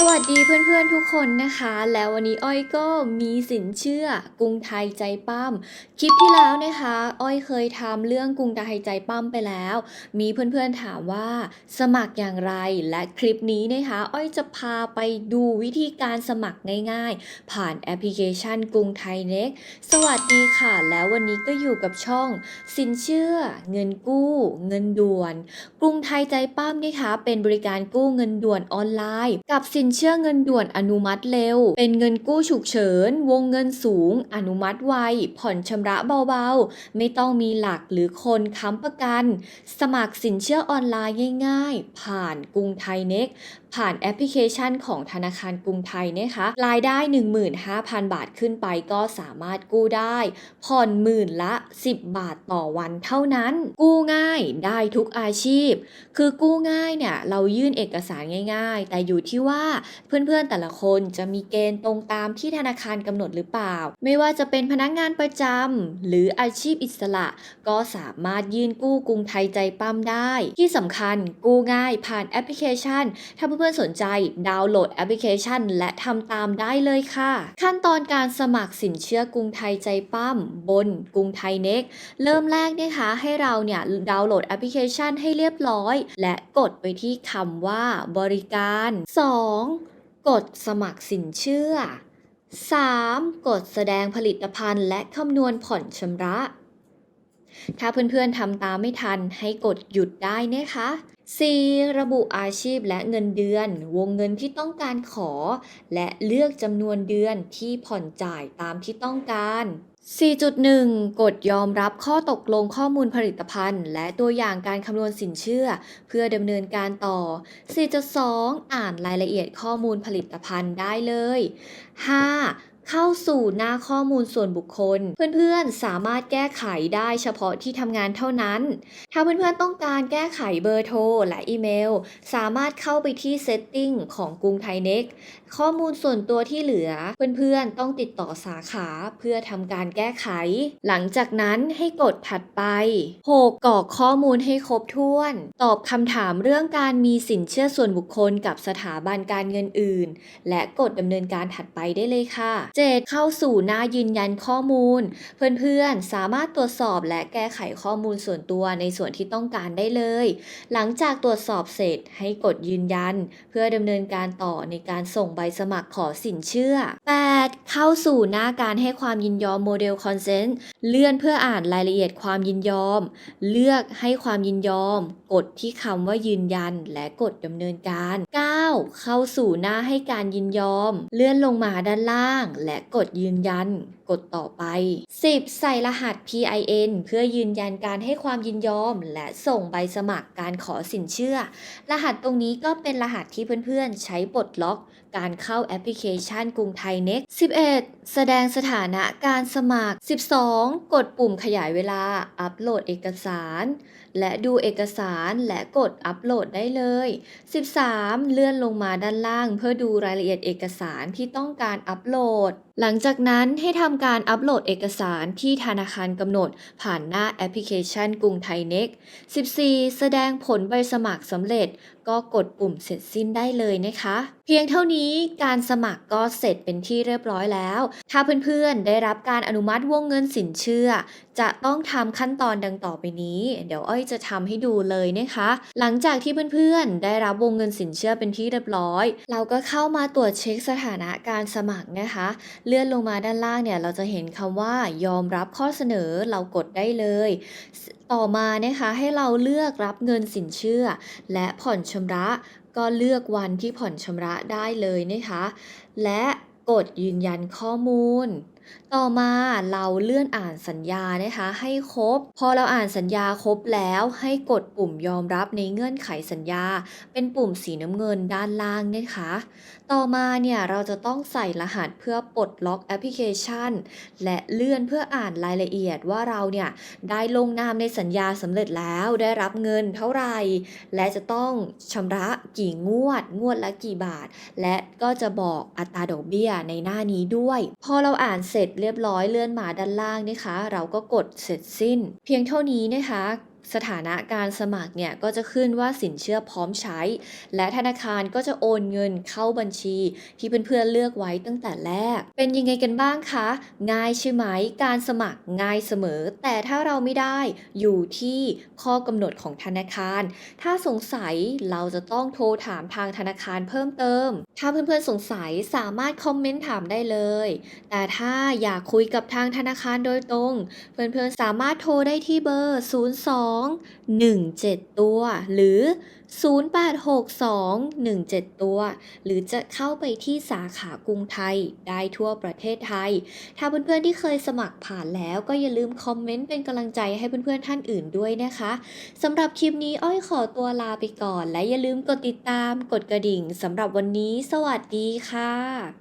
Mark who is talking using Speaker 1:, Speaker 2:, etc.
Speaker 1: สวัสดีเพื่อนๆทุกคนนะคะ แล้ววันนี้อ้อยก็มีสินเชื่อกรุงไทยใจปั้มคลิปที่แล้วนะคะ อ้อยเคยทำเรื่องกรุงไทยใจปั้มไปแล้ว มีเพื่อนๆถามว่าสมัครอย่างไรและคลิปนี้นะคะ อ้อยจะพาไปดูวิธีการสมัครง่ายๆ ผ่านแอปพลิเคชันกรุงไทยเน็กสวัสดีค่ะ แล้ววันนี้ก็อยู่กับช่อง สินเชื่อ เงินกู้ เงินด่วน กรุงไทยใจปั้มนะคะเป็นบริการกู้เงินด่วนออนไลน์ กับสินเชื่อเงินด่วนอนุมัติเร็ว เป็นเงินกู้ฉุกเฉิน วงเงินสูง อนุมัติไว ผ่อนชำระเบาๆ ไม่ต้องมีหลักหรือคนค้ำประกัน สมัครสินเชื่อออนไลน์ง่าย ๆ ผ่านกรุงไทยเน็กผ่านแอปพลิเคชันของธนาคารกรุงไทยนะคะรายได้ 15,000 บาทขึ้นไปก็สามารถกู้ได้ ผ่อนหมื่นละ 10 บาทต่อวันเท่านั้น กู้ง่ายได้ทุกอาชีพ คือกู้ง่ายเนี่ยเรายื่นเอกสารง่าย ๆ แต่อยู่ที่ว่าเพื่อนๆแต่ละคนจะมีเกณฑ์ตรงตามที่ธนาคารกำหนดหรือเปล่า ไม่ว่าจะเป็นพนักงานประจำหรืออาชีพอิสระ ก็สามารถยื่นกู้กรุงไทยใจปั้มได้ ที่สำคัญกู้ง่ายผ่านแอปพลิเคชัน ถ้าเพื่อนๆสนใจดาวน์โหลดแอปพลิเคชัน และทำตามได้เลยค่ะ ขั้นตอนการสมัครสินเชื่อกรุงไทยใจปั้มบนกรุงไทยเน็กเริ่มแรกนะคะให้เราเนี่ยดาวน์โหลดแอปพลิเคชันให้เรียบร้อย และกดไปที่คำว่าบริการ 2. กดสมัครสินเชื่อ 3. กดแสดงผลิตภัณฑ์และคำนวณผ่อนชำระ ถ้าเพื่อนๆทำตามไม่ทันให้กดหยุดได้นะคะ 4. ระบุอาชีพและเงินเดือน วงเงินที่ต้องการขอ และเลือกจำนวนเดือนที่ผ่อนจ่ายตามที่ต้องการ 4.1 กดยอมรับข้อตกลงข้อมูลผลิตภัณฑ์ และตัวอย่างการคำนวณสินเชื่อ เพื่อดำเนินการต่อ 4.2 อ่านรายละเอียดข้อมูลผลิตภัณฑ์ได้เลย 5. เข้าสู่หน้าข้อมูลส่วนบุคคล เพื่อนๆสามารถแก้ไขได้เฉพาะที่ทำงานเท่านั้น ถ้าเพื่อนๆต้องการแก้ไขเบอร์โทรและอีเมล สามารถเข้าไปที่ Setting ของกรุงไทยเน็กข้อมูลส่วนตัวที่เหลือ เพื่อนๆต้องติดต่อสาขาเพื่อทำการแก้ไข หลังจากนั้นให้กดถัดไป 6. กรอกข้อมูลให้ครบถ้วน ตอบคำถามเรื่องการมีสินเชื่อส่วนบุคคลกับสถาบันการเงินอื่น และกดดำเนินการถัดไปได้เลยค่ะ 7. เข้าสู่หน้ายืนยันข้อมูล เพื่อนๆ สามารถตรวจสอบและแก้ไขข้อมูลส่วนตัวในส่วนที่ต้องการได้เลย หลังจากตรวจสอบเสร็จให้กดยืนยัน เพื่อดำเนินการต่อในการส่งใบสมัครขอสินเชื่อ 8. เข้าสู่หน้าการให้ความยินยอมโมเดลคอนเซนต์เลื่อนเพื่ออ่านรายละเอียดความยินยอม เลือกให้ความยินยอม กดที่คำว่ายืนยันและกดดำเนินการ 9. เข้าสู่หน้าให้การยินยอม เลื่อนลงมาด้านล่างและกดยืนยัน กดต่อไป 10. ใส่รหัส PIN เพื่อยืนยันการให้ความยินยอม และส่งใบสมัครการขอสินเชื่อ รหัสตรงนี้ก็เป็นรหัสที่เพื่อนๆ ใช้ปลดล็อกการเข้าแอปพลิเคชันกรุงไทยเน็ก 11. แสดงสถานะการสมัคร 12. กดปุ่มขยายเวลา อัปโหลดเอกสาร และดูเอกสารและกดอัปโหลดได้เลย 13. เลื่อนลงมาด้านล่าง เพื่อดูรายละเอียดเอกสารที่ต้องการอัปโหลด หลังจากนั้นให้ทำการอัปโหลดเอกสารที่ธนาคารกำหนดผ่านหน้าแอปพลิเคชันกรุงไทยเน็ก 14. แสดงผลใบสมัครสำเร็จ ก็กดปุ่มเสร็จสิ้นได้เลยนะคะ เพียงเท่านี้การสมัครก็เสร็จเป็นที่เรียบร้อยแล้ว ถ้าเพื่อนๆ ได้รับการอนุมัติวงเงินสินเชื่อ จะต้องทำขั้นตอนดังต่อไปนี้ เดี๋ยวอ้อยจะทำให้ดูเลยนะคะ หลังจากที่เพื่อนๆ ได้รับวงเงินสินเชื่อเป็นที่เรียบร้อย เราก็เข้ามาตรวจเช็คสถานะการสมัครนะคะเลื่อนลงมาด้านล่างเนี่ยเราจะเห็นคำว่ายอมรับข้อเสนอเรากดได้เลย ต่อมานะคะให้เราเลือกรับเงินสินเชื่อ และผ่อนชำระก็เลือกวันที่ผ่อนชำระได้เลยนะคะ และกดยืนยันข้อมูล ต่อมาเราเลื่อนอ่านสัญญานะคะ ให้ครบ พอเราอ่านสัญญาครบแล้วให้กดปุ่มยอมรับในเงื่อนไขสัญญา เป็นปุ่มสีน้ำเงินด้านล่างนะคะต่อมาเนี่ยเราจะต้องใส่รหัสเพื่อปลดล็อกแอปพลิเคชัน และเลื่อนเพื่ออ่านรายละเอียดว่าเราเนี่ยได้ลงนามในสัญญาสำเร็จแล้วได้รับเงินเท่าไหร่ และจะต้องชำระกี่งวด งวดละกี่บาท และก็จะบอกอัตราดอกเบี้ยในหน้านี้ด้วย พอเราอ่านเสร็จเรียบร้อยเลื่อนมาด้านล่างนะคะ เราก็กดเสร็จสิ้น เพียงเท่านี้นะคะ สถานะการสมัครเนี่ยก็จะขึ้นว่าสินเชื่อพร้อมใช้ และธนาคารก็จะโอนเงินเข้าบัญชี ที่เพื่อนๆเลือกไว้ตั้งแต่แรก เป็นยังไงกันบ้างคะ ง่ายใช่ไหมการสมัครง่ายเสมอ แต่ถ้าเราไม่ได้อยู่ที่ข้อกำหนดของธนาคาร ถ้าสงสัยเราจะต้องโทรถามทางธนาคารเพิ่มเติม ถ้าเพื่อนๆสงสัยสามารถคอมเมนต์ถามได้เลย แต่ถ้าอยากคุยกับทางธนาคารโดยตรง เพื่อนๆสามารถโทรได้ที่เบอร์ 02 17 ตัว หรือ 0862 17 ตัว หรือจะเข้าไปที่สาขากรุงไทยได้ทั่วประเทศไทย ถ้าเพื่อนๆที่เคยสมัครผ่านแล้วก็อย่าลืมคอมเมนต์เป็นกำลังใจให้เพื่อนๆท่านอื่นด้วยนะคะสำหรับคลิปนี้อ้อยขอตัวลาไปก่อน และอย่าลืมกดติดตามกดกระดิ่งสำหรับวันนี้ สวัสดีค่ะ